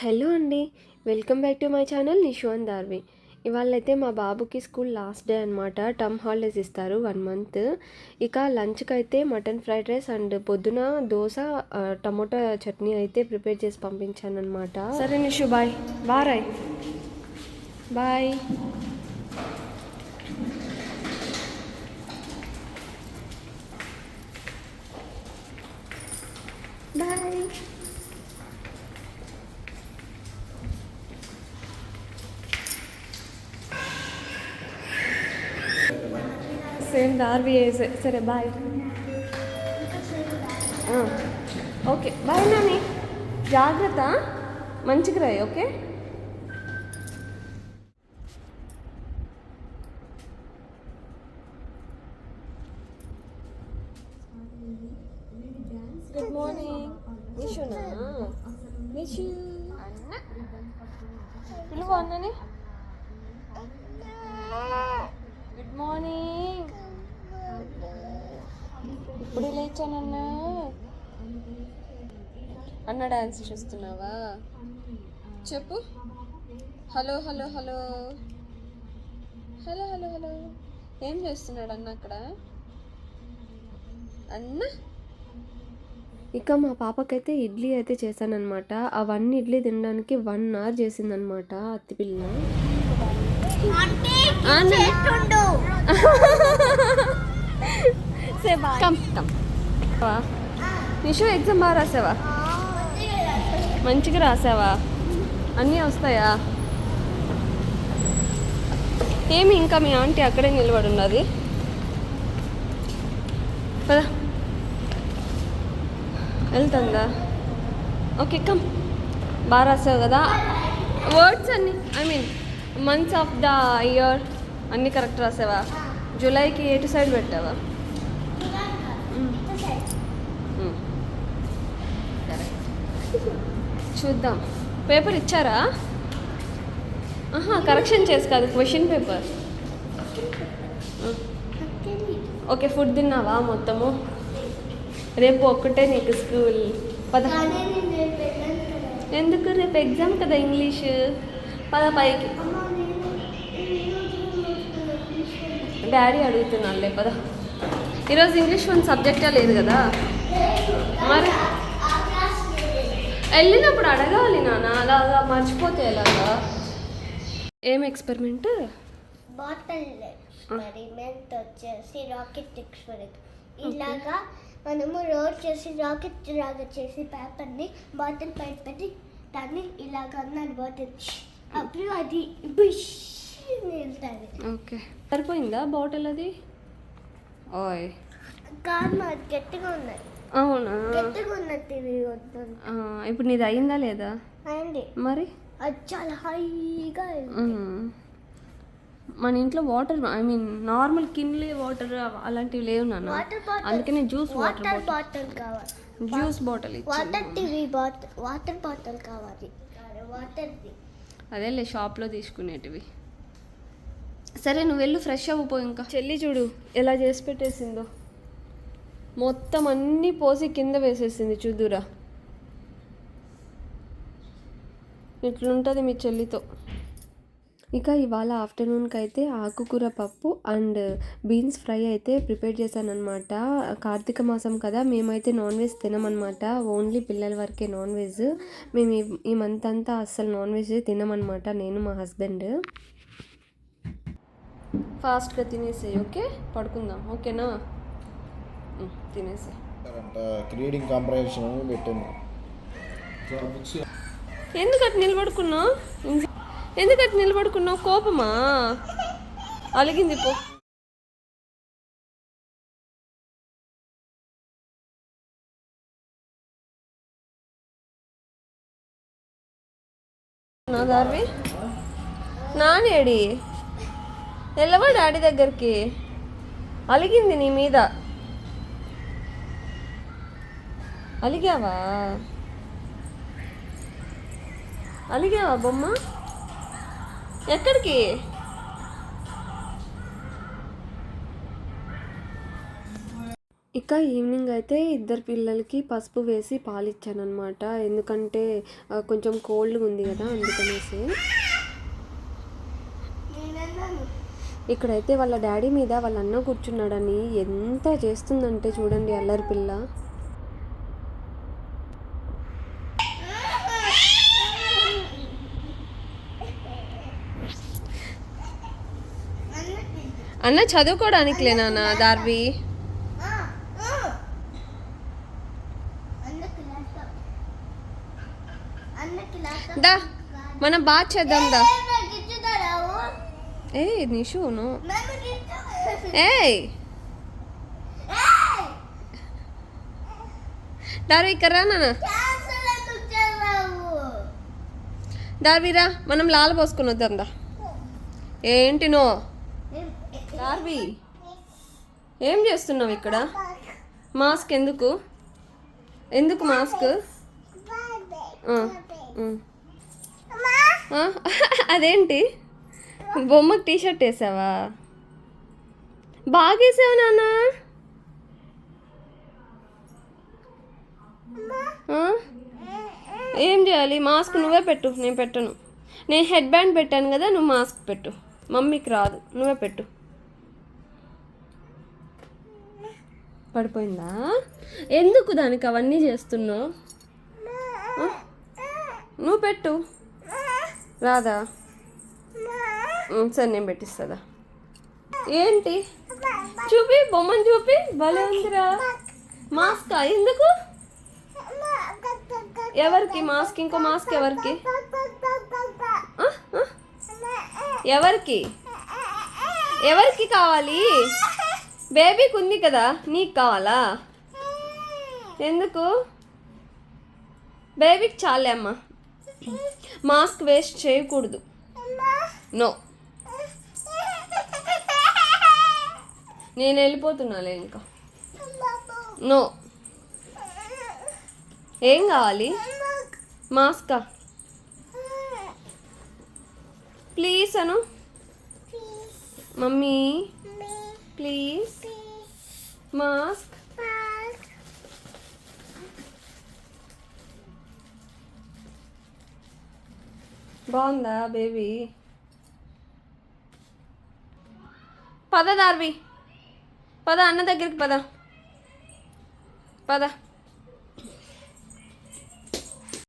Hello అండి. Welcome back to my channel నిషువన్ Darvi. ఇవాళ అయితే మా బాబుకి స్కూల్ లాస్ట్ డే అనమాట టర్మ్ హాలిడేస్ ఇస్తారు వన్ మంత్. ఇక లంచ్కి అయితే మటన్ ఫ్రైడ్ రైస్ అండ్ పొద్దున దోశ టమోటా చట్నీ అయితే ప్రిపేర్ చేసి పంపించాను అనమాట సరే Nishu bye. Bye bye. Bye. Darvi వేసే సరే బాయ్ ఓకే బాయ్ నాని జాగ్రత్త. మంచిగా రాయి ఓకే గుడ్ మార్నింగ్ నిషునా నిషు పిలువు అన్నని. గుడ్ మార్నింగ్ ఇప్పుడు లేచానన్నా? అన్న డాన్స్ చూస్తున్నావా? చెప్పు. Hello hello hello. Hello hello hello. ఏం చేస్తున్నాడు అన్న అక్కడ? అన్న? ఇక మా పాపకైతే ఇడ్లీ అయితే చేశానన్నమాట. అవన్నీ ఇడ్లీ తినడానికి వన్ అవర్ చేసిందనమాట అత్తిపిల్ల కమ్ కమ్ నిషు ఎగ్జామ్ బాగా రాసావా? మంచిగా రాసావా? అన్నీ వస్తాయా? ఏమి ఇంకా మీ ఆంటీ అక్కడే నిలబడి ఉన్నది? పదా. వెళ్తుందా? ఓకే కమ్ బాగా రాసావు కదా? వర్డ్స్ అన్ని I mean months of the year అన్నీ కరెక్ట్ రాసావా? జూలైకి ఎటు సైడ్ పెట్టావా మ్మ్. చూద్దాం. పేపర్ ఇచ్చారా? ఆహా కరెక్షన్ చేసి కాదు క్వశ్చన్ పేపర్. ఓకే ఫుడ్ తిన్నావా మొత్తము? రేపు ఒక్కటే నీకు స్కూల్. పద. ఎందుకు రేపు ఎగ్జామ్ కదా ఇంగ్లీష్? పద పైకి. డాడీ అడుగుతున్నానులే పద. ఈరోజు ఇంగ్లీష్ వన్ సబ్జెక్టే లేదు కదా? మరి? వెళ్ళినప్పుడు అడగాలి నాన్న అలాగా మర్చిపోతే ఎలాగా? ఏం ఎక్స్పెరిమెంట్ బాటిల్ ఎక్స్పెరిమెంట్ వచ్చేసి రాకెట్ ఎక్స్పెరిమెంట్ ఇలాగా మనము రోడ్ చేసి రాకెట్ లాగా చేసి పేపర్ని బాటిల్ పైన పెట్టి దాన్ని ఇలాగ అన్నది బాటిల్ అప్పుడు అది బుష్ వెళ్తుంది. ఓకే. సరిపోయిందా బాటిల్ అది? ఓయ్. కాదు అది గట్టిగా ఉన్నది. అవునా? ఇప్పుడు నీది అయిందా లేదా? మరి? చాలా హైగా. మన ఇంట్లో water I mean normal Kinley water అలాంటివి లేవు నాన్న. వాటర్ అందుకనే జ్యూస్ వాటర్ వాటర్ బాటిల్. కావాలి. Juice bottle water TV bottle water bottle కావాలి. వాటర్ది అదేలే షాప్లో తీసుకునేటివి. సరే నువ్వు వెళ్ళు ఫ్రెష్ అవ్వపో ఇంకా. చెల్లి చూడు ఎలా చేసి పెట్టేసిందో. మొత్తం అన్నీ పోసి కింద వేసేసింది చూద్దురా ఇట్లుంటుంది మీ చెల్లితో. ఇక ఇవాళ ఆఫ్టర్నూన్కి అయితే ఆకుకూర పప్పు అండ్ బీన్స్ ఫ్రై అయితే ప్రిపేర్ చేశానమాట కార్తీక మాసం కదా మేమైతే నాన్ వెజ్ తినమనమాట ఓన్లీ పిల్లల వరకే నాన్ వెజ్. మేము ఈ- మంత్ అంతా అస్సలు నాన్ వెజ్ తినమనమాట నేను మా హస్బెండ్. ఫాస్ట్గా తినేసేయి ఓకే? పడుకుందాం ఓకేనా? అంట క్రీడింగ్ కాంపిటీషన్ పెట్టాను ఎందుకు అటు నిలబడుకున్నావు? ఎందుకు అటు నిలబడుకున్నావు? కోపమా? అలిగింది పో. నా దార్వి? నానేడి వెళ్ళవా డాడీ దగ్గరికి. అలిగింది నీ మీద. అలిగావా? అలిగావా బొమ్మ? ఎక్కడికి? ఇక ఈవినింగ్ అయితే ఇద్దరు పిల్లలకి పసుపు వేసి పాలు ఇచ్చానమాట ఎందుకంటే కొంచెం కోల్డ్గా ఉంది కదా అందుకనేసి. ఇక్కడైతే వాళ్ళ డాడీ మీద వాళ్ళ అన్న కూర్చున్నాడని ఎంత చేస్తుందంటే చూడండి అల్లరి పిల్ల. అన్న చదువుకోవడానికి లేనా దార్వి? దా మనం బాగా చేద్దాం దా. ఏ నిషును ఏ ఏయ్. దార్వి ఇక్కడ రా నాన్న. దార్విరా మనం లాల పోసుకుని వద్దాం దా. ఏంటినో నో ఏం చేస్తున్నావు ఇక్కడ? మాస్క్ ఎందుకు? ఎందుకు మాస్క్? అదేంటి? బొమ్మకు టీ షర్ట్ వేసావా? బాగేసావు నాన్న. ఏం చేయాలి? మాస్క్ నువ్వే పెట్టు నేను పెట్టను. నేను హెడ్ బ్యాండ్ పెట్టాను కదా నువ్వు మాస్క్ పెట్టు. మమ్మీకి రాదు నువ్వే పెట్టు. పడిపోయిందా? ఎందుకు దానికి అవన్నీ చేస్తున్నావు? నువ్వు పెట్టు. రాదా? సరే నేను పెట్టిస్తుందా? ఏంటి? చూపి బొమ్మని చూపి. భలే ఉందిరా. మాస్క్ ఎందుకు? ఎవరికి? మాస్క్ ఇంకో మాస్క్ ఎవరికి? ఎవరికి? ఎవరికి కావాలి? బేబీకి ఉంది కదా నీకు కావాలా? ఎందుకు? బేబీకి చాలే అమ్మా. మాస్క్ వేస్ట్ చేయకూడదు. నో. నేను వెళ్ళిపోతున్నాలే ఇంకా. నో. ఏం కావాలి? మాస్కా? ప్లీజ్ అను. మమ్మీ. ప్లీజ్ మాస్క్ బాగుందా బేబీ పద దార్వి పద అన్న దగ్గరికి పద పద